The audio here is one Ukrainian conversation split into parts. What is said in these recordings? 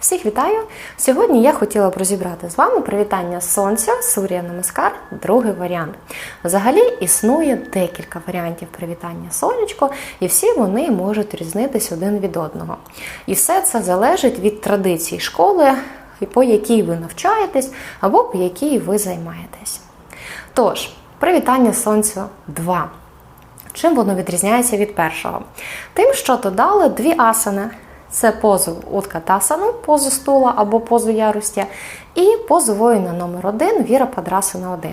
Всіх вітаю! Сьогодні я хотіла б розібрати з вами привітання сонця, Сурія Намаскар, другий варіант. Взагалі існує декілька варіантів привітання сонечко, і всі вони можуть різнитись один від одного. І все це залежить від традицій школи, по якій ви навчаєтесь або по якій ви займаєтесь. Тож, привітання сонцю 2. Чим воно відрізняється від першого? Тим, що додали дві асани. Це позу Уткатасану, позу стула або позу яростя, і позу воїна номер 1 Віра Падрасана 1.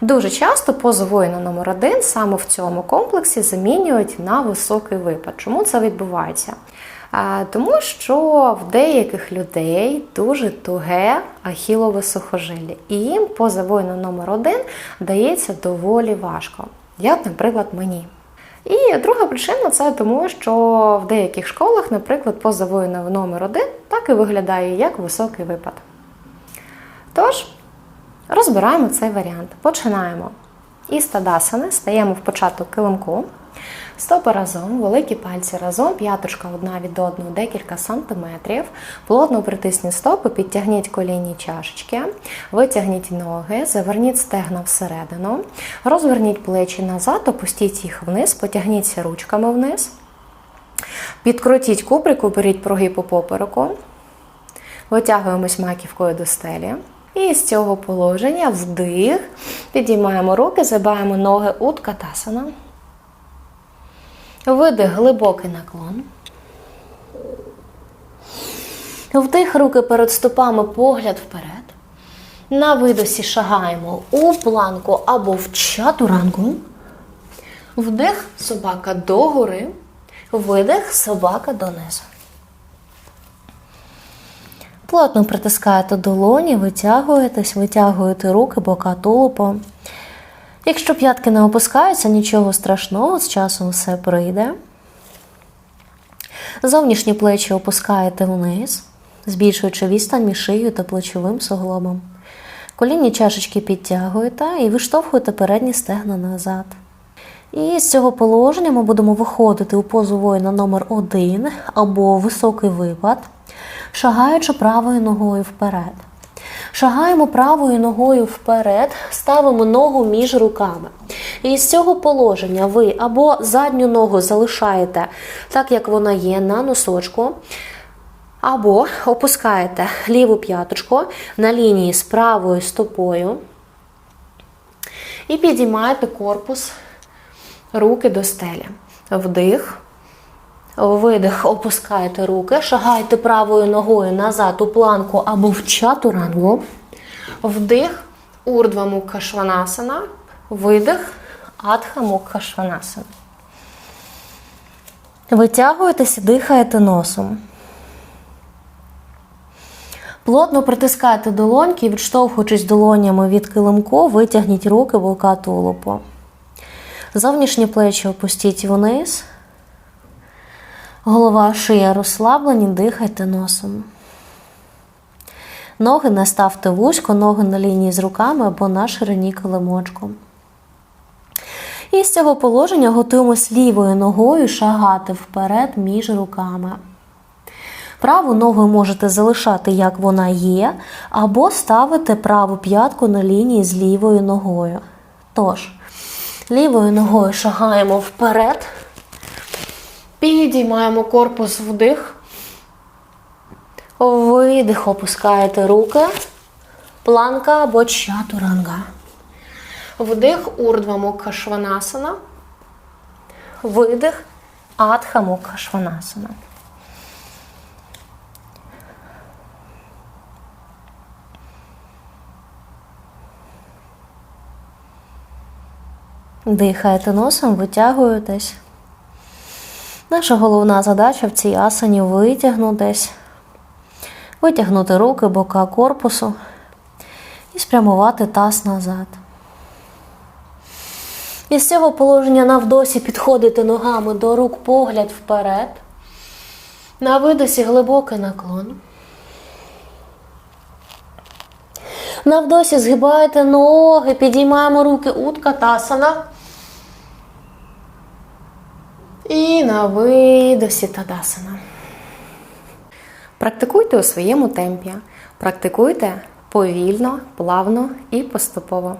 Дуже часто позу воїна номер 1 саме в цьому комплексі замінюють на високий випад. Чому це відбувається? Тому що в деяких людей дуже туге ахілове сухожилля, і їм поза воїна номер 1 дається доволі важко. Як, наприклад, мені. І друга причина це тому, що в деяких школах, наприклад, поза воїна номер 1 так і виглядає як високий випад. Тож, розбираємо цей варіант. Починаємо. Із тадасани стаємо в початок килимку. Стопи разом, великі пальці разом, п'яточка одна від одного декілька сантиметрів. Плотно притисніть стопи, підтягніть колінні чашечки, витягніть ноги, заверніть стегна всередину, розверніть плечі назад, опустіть їх вниз, потягніться ручками вниз. Підкрутіть кубрик, беріть прогиб по попереку. Витягуємось маківкою до стелі. І з цього положення вдих. Підіймаємо руки, забаємо ноги уткатасана. Видих глибокий наклон. Вдих руки перед стопами, погляд вперед. На видосі шагаємо у планку або в чатуранку. Вдих собака догори. Видих собака донизу. Плотно притискаєте долоні, витягуєтесь, витягуєте руки, бока тулупо. Якщо п'ятки не опускаються, нічого страшного, з часом все прийде. Зовнішні плечі опускаєте вниз, збільшуючи відстань між шиєю та плечовим суглобом. Колінні чашечки підтягуєте і виштовхуєте передні стегна назад. І з цього положення ми будемо виходити у позу воїна номер 1 або високий випад, шагаючи правою ногою вперед. Шагаємо правою ногою вперед, ставимо ногу між руками. І з цього положення ви або задню ногу залишаєте так, як вона є, на носочку, або опускаєте ліву п'яточку на лінії з правою стопою і підіймаєте корпус руки до стелі. Вдих. Видих, опускаєте руки, шагаєте правою ногою назад у планку або в чатурангу. Вдих, урдва мукха шванасана. Видих, адха мукха шванасана. Витягуєтеся, дихаєте носом. Плотно притискайте долоньки, відштовхуючись долонями від килимку, витягніть руки бока тулупу. Зовнішні плечі опустіть вниз. Голова шия розслаблені, дихайте носом. Ноги не ставте вузько, ноги на лінії з руками або на ширині килимочку. І з цього положення готуємось лівою ногою шагати вперед між руками. Праву ногу можете залишати, як вона є, або ставити праву п'ятку на лінії з лівою ногою. Тож, лівою ногою шагаємо вперед. Підіймаємо корпус вдих. Видих, опускаєте руки. Планка або чатуранга. Вдих урдва мукха шванасана. Видих адха мукха шванасана. Дихаєте носом, витягуєтесь. Наша головна задача в цій асані витягнутись, витягнути руки, бока корпусу і спрямувати таз назад. І з цього положення навдосі підходити ногами до рук погляд вперед. На видосі глибокий наклон. Навдосі згибаєте ноги, підіймаємо руки утка тасана. І на видосі тадасана. Практикуйте у своєму темпі, практикуйте повільно, плавно і поступово.